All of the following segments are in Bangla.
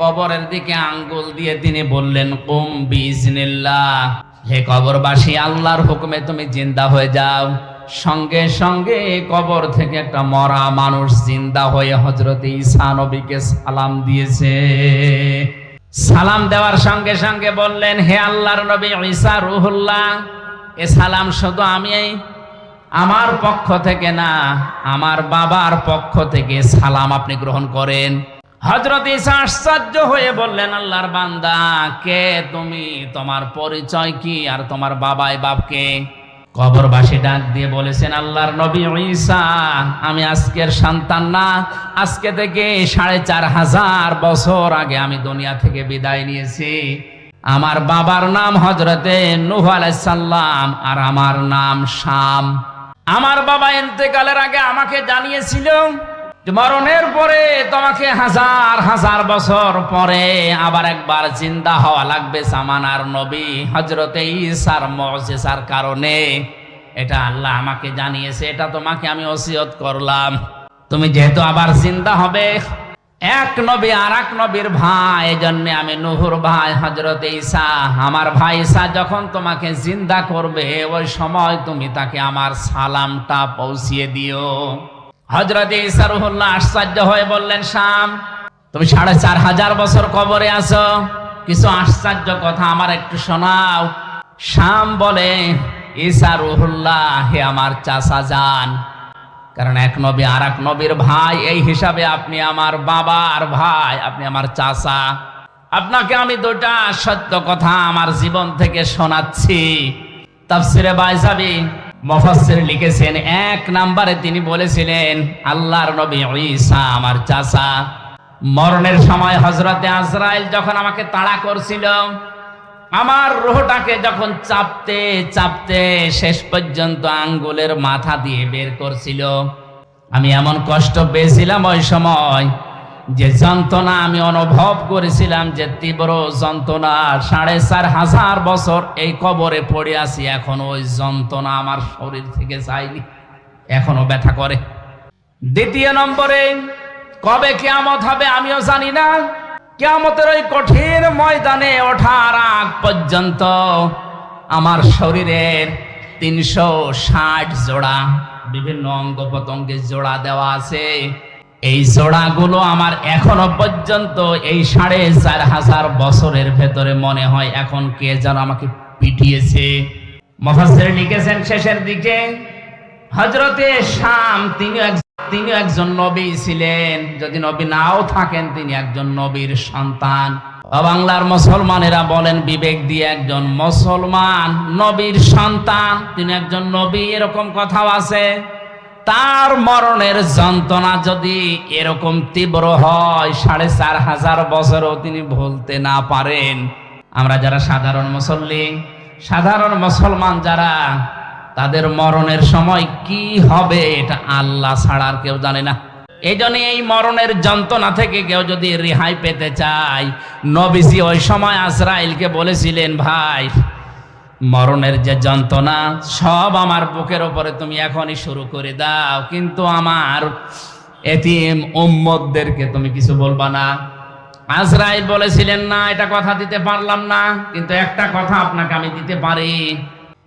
কবরের দিকে আঙ্গুল দিয়ে তিনি বললেন, কুম বিজনিল্লাহ হে কবরবাসী, আল্লাহর হুকুমে তুমি জিন্দা হয়ে যাও। সঙ্গে সঙ্গে কবর থেকে একটা মরা মানুষ জিন্দা হয়ে হজরত ঈসা নবীকে সালাম দিয়েছে। সালাম দেওয়ার সঙ্গে সঙ্গে বললেন, হে আল্লাহর নবী ঈসা রুহুল্লাহ, এ সালাম শুধু আমি আমার পক্ষ থেকে না, আমার বাবার পক্ষ থেকে সালাম আপনি গ্রহণ করেন। হজরত ঈসা আশ্চর্য হয়ে বললেন, আল্লাহর বান্দা, কে তুমি? তোমার পরিচয় কি? আর তোমার বাবাই বাপকে কবরবাসী ডাক দিয়ে বলেছেন, আল্লাহর নবী ঈসা, আমি আজকের সন্তান না। আজকে থেকে সাড়ে চার হাজার বছর আগে আমি দুনিয়া থেকে বিদায় নিয়েছি। আমার বাবার নাম হজরতে নুহ আলাইসাল্লাম আর আমার নাম শাম। আমার বাবা এতেকালের আগে আমাকে জানিয়েছিল মরণের পরে তোমাকে হাজার হাজার বছর পরে আবার একবার জিন্দা হওয়া লাগবে সামানার নবী হজরতে ঈসার মজেসার কারণে। এটা আল্লাহ আমাকে জানিয়েছে, এটা তোমাকে আমি ওসিয়ত করলাম। তুমি যেহেতু আবার জিন্দা হবে, এক নবী আর এক নবীর ভাই জন্য আমি নুহুর ভাই হজরত ঈসা, আমার ভাই ঈসা যখন তোমাকে জিন্দা করবে, ওই সময় তুমি তাকে আমার সালামটা পৌঁছিয়ে দিও। হজরত ঈসা রুহুল্লাহ আশ্চর্য হয়ে বললেন, শাম, তুমি সাড়ে চার হাজার বছর কবরে আছো। কিছু আশ্চর্য কথা আমার একটু শোনাও। শাম বলে, ঈসা রুহুল্লাহ, হে আমার চাচা যান কারণ এক নবী আর এক নবীর ভাই, এই হিসাবে আপনি আমার বাবার ভাই, আপনি আমার চাচা। আপনাকে আমি দুটা সত্য কথা আমার জীবন থেকে শোনাচ্ছি। তাফসিরে বাইজাবি মফাসসির লিখেছেন, এক নাম্বারে তিনি বলেছিলেন, আল্লাহর নবী ঈসা আমার চাচা। মরণের সময় হজরতে আজরাইল যখন আমাকে তাড়া করছিল, আমার রোহটাকে যখন চাপতে চাপতে শেষ পর্যন্ত আঙ্গুলের মাথা দিয়ে বের করছিল, আমি এমন কষ্ট পেয়েছিলাম ওই সময় যে যন্ত্রণা আমি অনুভব করেছিলাম যে তীব্র যন্ত্রণা, সাড়ে চার হাজার বছর এই কবরে পড়ে আছি, এখন ওই যন্ত্রণা আমার শরীর থেকে যায়নি, এখনও ব্যথা করে। দ্বিতীয় নম্বরে, কবে কেয়ামত হবে আমিও জানি না। কেয়ামতের ওই কঠিন ময়দানে ওঠার আগ পর্যন্ত আমার শরীরের তিনশো ষাট জোড়া বিভিন্ন অঙ্গ জোড়া দেওয়া আছে। এই জোড়াগুলো আমার এখনও পর্যন্ত এই সাড়ে চার হাজার বছরের ভেতরে মনে হয় এখন কে যেন আমাকে পিটিয়েছে। মফাসের লিখেছেন শেষের দিকে হজরতে শাম তিনি তিনি একজন নবী ছিলেন। যদি নবী নাও থাকেন, তিনি একজন নবীর সন্তান। বাংলার মুসলমানেরা বলেন, বিবেক দিয়ে একজন মুসলমান নবীর সন্তান, তিনি একজন নবী, এরকম কথাও আছে। তার মরণের যন্ত্রণা যদি এরকম তীব্র হয়, সাড়ে চার হাজার বছরও তিনি ভুলতে না পারেন। আমরা যারা সাধারণ মুসল্লি, সাধারণ মুসলমান যারা, তাদের মরণের সময় কি হবে এটা আল্লাহ ছাড়ার কেউ জানে না। এই এই মরণের যন্ত্রণা থেকে কেউ যদি রেহাই পেতে চায়, নবীজি ওই সময় আজরাইলকে বলেছিলেন, ভাই মরণের যে যন্ত্রণা, সব আমার বুকের ওপরে তুমি এখনই শুরু করে দাও। কিন্তু আমার এতিম উম্মদদেরকে তুমি কিছু বলবা না। আজরাইল বলেছিলেন, না, এটা কথা দিতে পারলাম না। কিন্তু একটা কথা আপনাকে আমি দিতে পারি।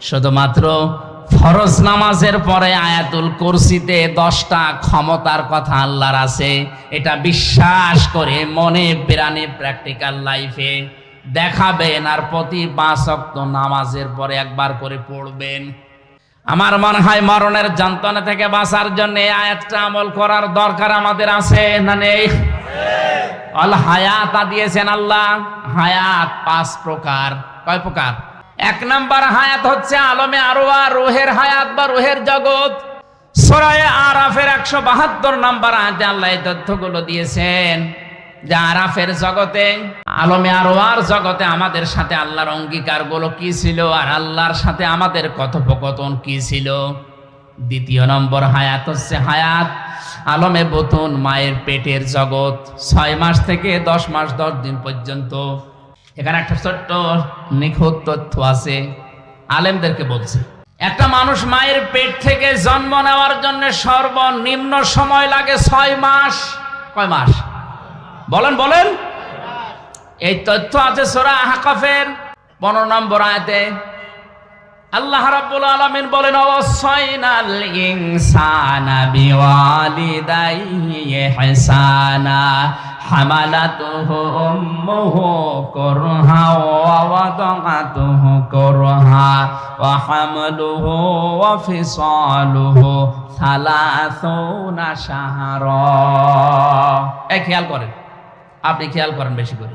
শুধুমাত্র ফরজ নামাজের পরে আয়াতুল কুরসিতে দশটা ক্ষমতার কথা আল্লাহর আছে, এটা বিশ্বাস করে মনে প্রাণে প্র্যাকটিক্যাল লাইফে দেখাবেন আর প্রতি পাঁচ অক্ত নামাজের পরে একবার করে পড়বেন। আমার মনে হয় মরণের যন্ত্রণা থেকে বাঁচার জন্য আয়াতটা আমল করার দরকার আমাদের আছে না নেই? অল হায়াত দিয়েছেন আল্লাহ। হায়াত পাঁচ প্রকার। কয় প্রকার? এক নাম্বার হায়াত হচ্ছে আলমে আরোয়া রোহের হায়াত বা রোহের জগৎ। সরায়ে আরাফের একশো বাহাত্তর নাম্বার আয়াতে আল্লাহ এই তথ্যগুলো দিয়েছেন যে আরাফের জগতে, আলমে আরোয়ার জগতে আমাদের সাথে আল্লাহর অঙ্গীকারগুলো কি ছিল আর আল্লাহর সাথে আমাদের কথোপকথন কি ছিল? দ্বিতীয় নম্বর হায়াত হচ্ছে হায়াত আলমে বতুন, মায়ের পেটের জগৎ। ছয় মাস থেকে দশ মাস, দশ দিন পর্যন্ত এখানে একটা ছোট্ট নিখুঁত তথ্য আছে। আলেমদেরকে বলছে, একটা মানুষ মায়ের পেট থেকে জন্ম নেওয়ার জন্য সর্বনিম্ন সময় লাগে ছয় মাস। কয় মাস? বলেন বলেন। এই তথ্য আছে সোরা হাকাফের পনেরো নম্বর আয়তে। আল্লাহ রাব্বুল আলামিন বলেন, অবসাইনাল ইনসানা বিওয়ালিদাইহি ইহসানা। হামালাতুহু أمه كرها ووضعته كرها وحمله وفصاله ثلاثون شهرا এই খেয়াল করেন আপনি খেয়াল করেন বেশি করে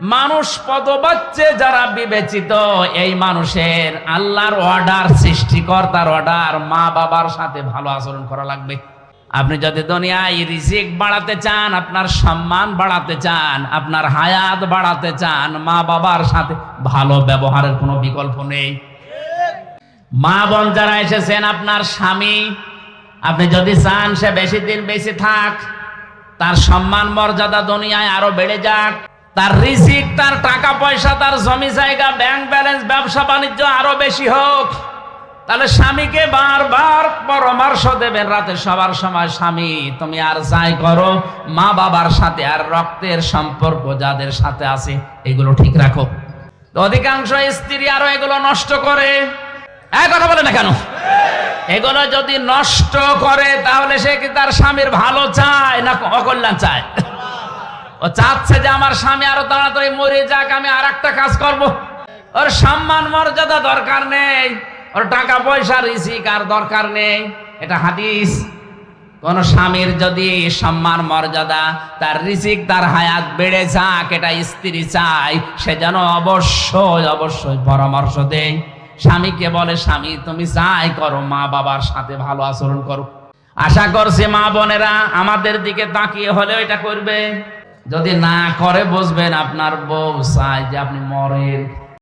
মানুষ পদবাচ্চে যারা বিবেচিত, এই মানুষের আল্লাহর অর্ডার সৃষ্টিকর্তার অর্ডার মা বাবার সাথে ভালো আচরণ করা লাগবে। আপনি যদি দুনিয়ায় রিজিক বাড়াতে চান, আপনার সম্মান বাড়াতে চান, আপনার হায়াত বাড়াতে চান, মা বাবার সাথে ভালো ব্যবহারের কোনো বিকল্প নেই। মা বোন যারা এসেছেন, আপনার স্বামী, আপনি যদি চান সে বেশি দিন বেশি থাক, তার সম্মান মর্যাদা দুনিয়ায় আরও বেড়ে যাক। তার রিজিক, তার টাকা পয়সা, তার জমি জায়গা ব্যাংক ব্যালেন্স ব্যবসা বাণিজ্য আরও বেশি হোক। তাহলে স্বামীকে বারবার পরামর্শ দেবেন রাতে সবার সময়, স্বামী, তুমি আর যাই করো, মা বাবার সাথে আর রক্তের সম্পর্ক যাদের সাথে আছে, এগুলো ঠিক রাখো। অধিকাংশ স্ত্রী আরও এগুলো নষ্ট করে। এক কথা বলে না কেন? এগুলো যদি নষ্ট করে, তাহলে সে কি তার স্বামীর ভালো চায় না অকল্যাণ চায়? ও চাচ্ছে যে আমার স্বামী আরও তাড়াতাড়ি মরে যাক, আমি আর একটা কাজ করব। ওর সম্মান মর্যাদা দরকার নেই, ওর টাকা পয়সা রিসিক আর দরকার নেই। এটা হাদিস। কোন স্বামীর যদি সম্মান মর্যাদা, তার রিজিক, তার হায়াত বেড়ে যাক, এটা স্ত্রী চায়, সে যেন অবশ্যই অবশ্যই পরামর্শ দেয়। স্বামীকে বলে, স্বামী, তুমি যাই করো, মা বাবার সাথে ভালো আচরণ করো। আশা করছে মা বোনেরা আমাদের দিকে তাকিয়ে হলেও এটা করবে। যদি না করে বুঝবেন আপনার বউ চায় যে আপনি মরেন।